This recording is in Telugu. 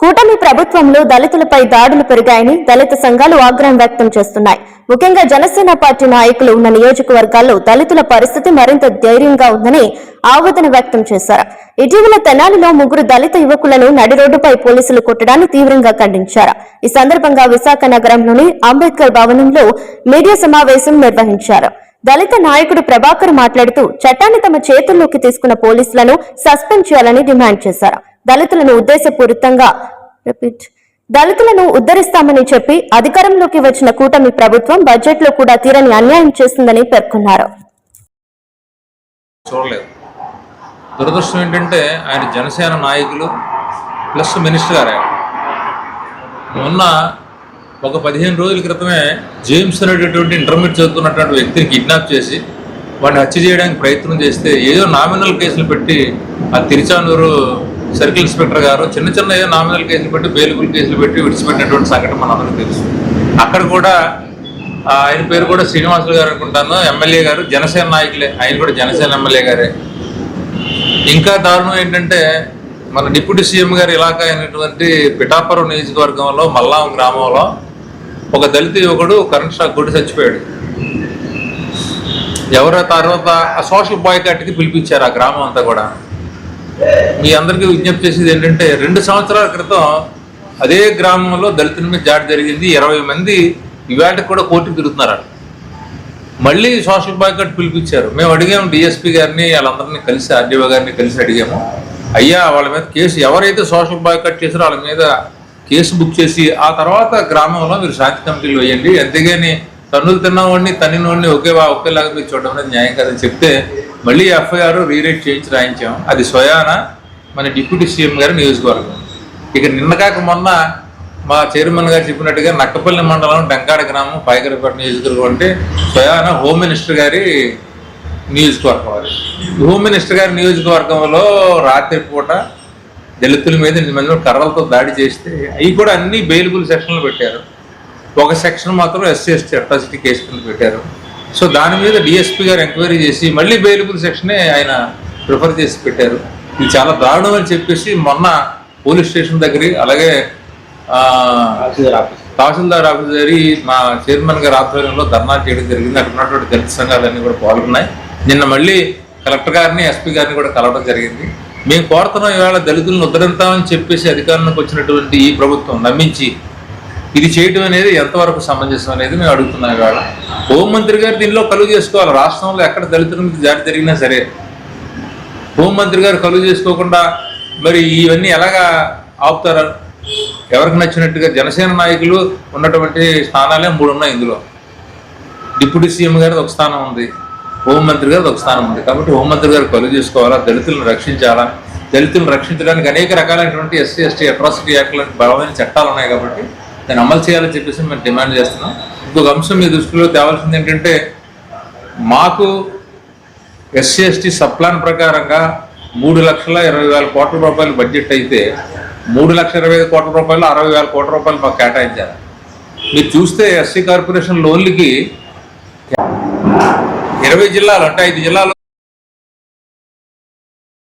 కూటమి ప్రభుత్వంలో దళితులపై దాడులు పెరిగాయని దళిత సంఘాలు ఆగ్రహం వ్యక్తం చేస్తున్నాయి. ముఖ్యంగా జనసేన పార్టీ నాయకులు ఉన్న నియోజకవర్గాల్లో దళితుల పరిస్థితి మరింత ధైర్యంగా ఉందని ఆవేదన వ్యక్తం చేశారు. ఇటీవల తెనాలిలో ముగ్గురు దళిత యువకులను నడి రోడ్డుపై పోలీసులు కొట్టడాన్ని తీవ్రంగా ఖండించారు. ఈ సందర్భంగా విశాఖ నగరంలోని అంబేద్కర్ భవనంలో మీడియా సమావేశం నిర్వహించారు. దళిత నాయకుడు ప్రభాకర్ మాట్లాడుతూ చట్టాన్ని తమ చేతుల్లోకి తీసుకున్న పోలీసులను సస్పెండ్ చేయాలని డిమాండ్ చేశారు. దళితులను ఉద్దేశపూరితంగా రిపీట్. దళితులను ఉద్ధరిస్తామని చెప్పి అధికారంలోకి వచ్చిన కూటమి ప్రభుత్వం బడ్జెట్లో కూడా తీరని అన్యాయం చేస్తుందని పేర్కొన్నారు. చూడలేదు. దురదృష్టం ఏంటంటే ఆయన జనసేన నాయకులు ప్లస్ మినిస్టర్ గారు. ఆయన మొన్న ఒక పదిహేను రోజుల క్రితమే జేమ్స్ అనేటటువంటి ఇంటర్మీడియట్ చదువుతున్నటువంటి వ్యక్తిని కిడ్నాప్ చేసి వాడిని హత్య చేయడానికి ప్రయత్నం చేస్తే ఏదో నామినల్ కేసులు పెట్టి ఆ తిరుచానూరు సర్కిల్ ఇన్స్పెక్టర్ గారు చిన్న చిన్న ఏదో నామినల్ కేసులు పెట్టి బెయిలబుల్ కేసులు పెట్టి విడిచిపెట్టినటువంటి సంఘటన మనందరికీ తెలుసు. అక్కడ కూడా ఆయన పేరు కూడా శ్రీనివాసులు గారు అనుకుంటాను. ఎమ్మెల్యే గారు జనసేన నాయకులే. ఆయన కూడా జనసేన ఎమ్మెల్యే గారే. ఇంకా దారుణం ఏంటంటే మన డిప్యూటీ సీఎం గారి ఇలాకా అయినటువంటి పిఠాపురం నియోజకవర్గంలో మల్లాం గ్రామంలో ఒక దళిత యువకుడు కరెంట్ షాక్ కొట్టి చచ్చిపోయాడు. ఎవరో తర్వాత ఆ సోషల్ బాయ్కాట్కి పిలిపించారు ఆ గ్రామం అంతా కూడా. మీ అందరికీ విజ్ఞప్తి చేసేది ఏంటంటే రెండు సంవత్సరాల క్రితం అదే గ్రామంలో దళితుల మీద జాడి జరిగింది. ఇరవై మంది ఇవాటికి కూడా కోర్టుకు తిరుగుతున్నారు మళ్ళీ సోషల్ బాయ్కట్ పిలిపించారు. మేము అడిగాము డిఎస్పీ గారిని వాళ్ళందరినీ కలిసి ఆర్డీఓ గారిని కలిసి అడిగాము. అయ్యా వాళ్ళ మీద కేసు ఎవరైతే సోషల్ బాయ్కట్ చేసారో వాళ్ళ మీద కేసు బుక్ చేసి ఆ తర్వాత గ్రామంలో మీరు శాంతి కమిటీలు వేయండి. అంతేగాని తన్నులు తిన్నవాడిని తన్నినోడిని ఒకే వా- ఒకేలాగా మీరు చూడడం అనేది న్యాయం కాదని చెప్తే మళ్ళీ ఎఫ్ఐఆర్ రీరేట్ చేయించి రాయించాం. అది స్వయాన మన డిప్యూటీ సీఎం గారి నియోజకవర్గం. ఇక నిన్న కాక మొన్న మా చైర్మన్ గారు చెప్పినట్టుగా నక్కపల్లి మండలం డెంకాడ గ్రామం పైకరపేట నియోజకవర్గం అంటే స్వయాన హోమ్ మినిస్టర్ గారి నియోజకవర్గం అది. హోమ్ మినిస్టర్ గారి నియోజకవర్గంలో రాత్రిపూట దళితుల మీద మంది కర్రలతో దాడి చేస్తే అవి కూడా అన్ని బెయిలబుల్ సెక్షన్లు పెట్టారు. ఒక సెక్షన్ మాత్రం ఎస్సీ ఎస్టీ అట్రాసిటీ కేసు కింద పెట్టారు. సో దాని మీద డిఎస్పీ గారు ఎంక్వైరీ చేసి మళ్ళీ బెయిలబుల్ సెక్షనే ఆయన ప్రిఫర్ చేసి పెట్టారు. ఇది చాలా దారుణం అని చెప్పేసి మొన్న పోలీస్ స్టేషన్ దగ్గర అలాగే తహసీల్దార్ ఆఫీస్. దగ్గర మా చైర్మన్ గారి ఆధ్వర్యంలో ధర్నా చేయడం జరిగింది. అక్కడ ఉన్నటువంటి దళిత సంఘాలన్నీ కూడా పాల్గొన్నాయి. నిన్న మళ్ళీ కలెక్టర్ గారిని ఎస్పీ గారిని కూడా కలవడం జరిగింది. మేము కోరుతున్నాం ఇవాళ దళితులను ఉద్ధరిస్తామని చెప్పేసి అధికారంలోకి వచ్చినటువంటి ఈ ప్రభుత్వం నమ్మించి ఇది చేయటం అనేది ఎంతవరకు సమంజసం అనేది మేము అడుగుతున్నాం కాదు హోంమంత్రి గారు దీనిలో కలుగు చేసుకోవాలి. రాష్ట్రంలో ఎక్కడ దళితులకు మీద జారి జరిగినా సరే. హోంమంత్రి గారు కలుగు చేసుకోకుండా మరి ఇవన్నీ ఎలాగా ఆపుతారు? ఎవరికి నచ్చినట్టుగా జనసేన నాయకులు ఉన్నటువంటి స్థానాలే మూడు ఉన్నాయి ఇందులో. డిప్యూటీ సీఎం గారిది ఒక స్థానం ఉంది. హోంమంత్రి గారిది ఒక స్థానం ఉంది. కాబట్టి హోంమంత్రి గారు కలుగు చేసుకోవాలా? దళితులను రక్షించాలా? దళితులను రక్షించడానికి అనేక రకాలైనటువంటి ఎస్సీ ఎస్టీ అట్రాసిటీ యాక్ట్ లాంటి బలమైన చట్టాలు ఉన్నాయి కాబట్టి దాన్ని అమలు చేయాలని చెప్పేసి మేము డిమాండ్ చేస్తున్నాం. ఇంకొక అంశం మీ దృష్టిలో తేవాల్సింది ఏంటంటే మాకు ఎస్సీ ఎస్టీ సప్లాన్ ప్రకారంగా మూడు లక్షల ఇరవై వేల కోట్ల రూపాయలు బడ్జెట్ అయితే మూడు లక్షల ఇరవై ఐదు కోట్ల రూపాయలు అరవై వేల కోట్ల రూపాయలు మాకు కేటాయించారు. మీరు చూస్తే ఎస్సీ కార్పొరేషన్ లోన్లకి ఇరవై జిల్లాలు అంటే ఐదు జిల్లాలు